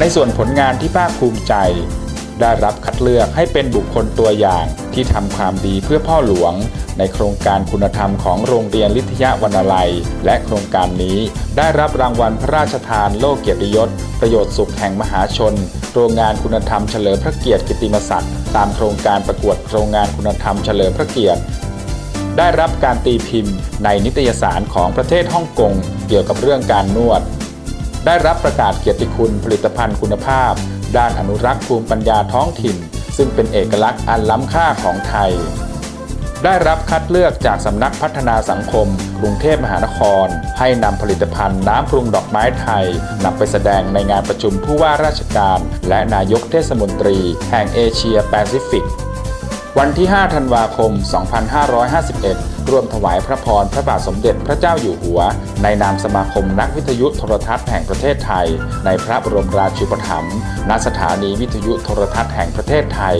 ในส่วนผลงานที่ภาคภูมิใจ ได้รับคัดเลือกให้เป็นบุคคลตัวอย่างที่ทำความดีเพื่อพ่อหลวง ในโครงการคุณธรรมของโรงเรียนลิทยาวรรณลัย และโครงการนี้ได้รับรางวัลพระราชทานโลกเกียรติยศ ประโยชน์สุขแห่งมหาชน โรงงานคุณธรรมเฉลิมพระเกียรติกิติมศักดิ์ตามโครงการประกวดโครงงานคุณธรรมเฉลิมพระเกียรติได้รับการตีพิมพ์ในนิตยสารของประเทศฮ่องกงเกี่ยวกับเรื่องการนวด ได้รับประกาศเกียรติคุณผลิตภัณฑ์คุณภาพ ด้านอนุรักษ์ภูมิปัญญาท้องถิ่น ซึ่งเป็นเอกลักษณ์อันล้ำค่าของไทย ได้รับคัดเลือกจากสำนักพัฒนาสังคม กรุงเทพมหานคร ให้นำผลิตภัณฑ์น้ำปรุงดอกไม้ไทยนำไปแสดงในงานประชุมผู้ว่าราชการ และนายกเทศมนตรี แห่งเอเชียแปซิฟิก วันที่ 5 ธันวาคม 2551 ร่วมถวายพระพรพระบาทสมเด็จพระเจ้าอยู่หัว ในนามสมาคมนักวิทยุโทรทัศน์แห่งประเทศไทย ในพระบรมราชูปถัมภ์ณสถานีวิทยุโทรทัศน์แห่งประเทศไทย